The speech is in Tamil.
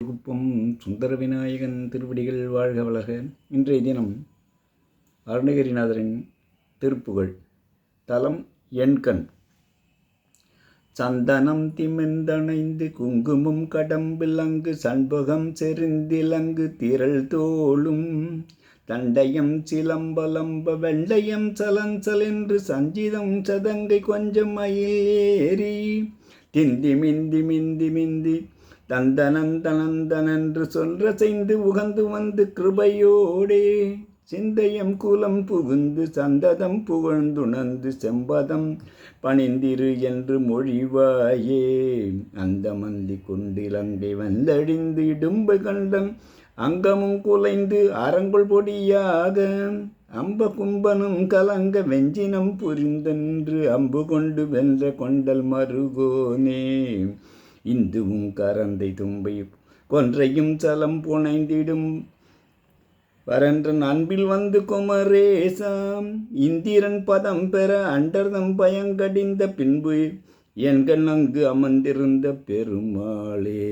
குப்பம் சுந்தர விநாயகன் திருவடிகள் வாழ்க வளக. இன்றைய தினம் அருணகிரிநாதரின் திருப்புகழ். தலம் எண்கண் சந்தனம் திமிந்தணைந்து குங்குமம் கடம்பிலங்கு சண்பகம் செறிந்திலங்கு திரள் தோளும். தண்டயம் சிலம்பலம்ப வெண்டையம் சலஞ்சலென்று சஞ்சிதம் சதங்கை கொஞ்சம் மயிலேறி திந்தி மிந்தி மிந்தி மிந்தி தந்தனந்தனந்தனென்று சொல்ற செய்து உகந்து வந்து கிருபையோடே. சிந்தையம் குலம் புகுந்து சந்ததம் புகழ்ந்துணர்ந்து செம்பதம் பணிந்திரு என்று மொழிவாயே. அந்த மந்தி கொண்டிலங்கை வந்தடிந்து இடும்பு கண்டம் அங்கமும் குலைந்து அரங்குள் பொடியாக. அம்ப கும்பனும் கலங்க வெஞ்சினம் புரிந்தென்று அம்பு கொண்டு வென்ற கொண்டல் மருகோனே. இந்துவும் கரந்தை தும்பை கொன்றையும் சலம் புனைந்திடும். வரன்றன் அன்பில் வந்து குமரேசாம் இந்திரன் பதம் பெற அண்டர்தம் பயங்கடிந்த பின்பு என்கண் அங்கு அமர்ந்திருந்த பெருமாளே.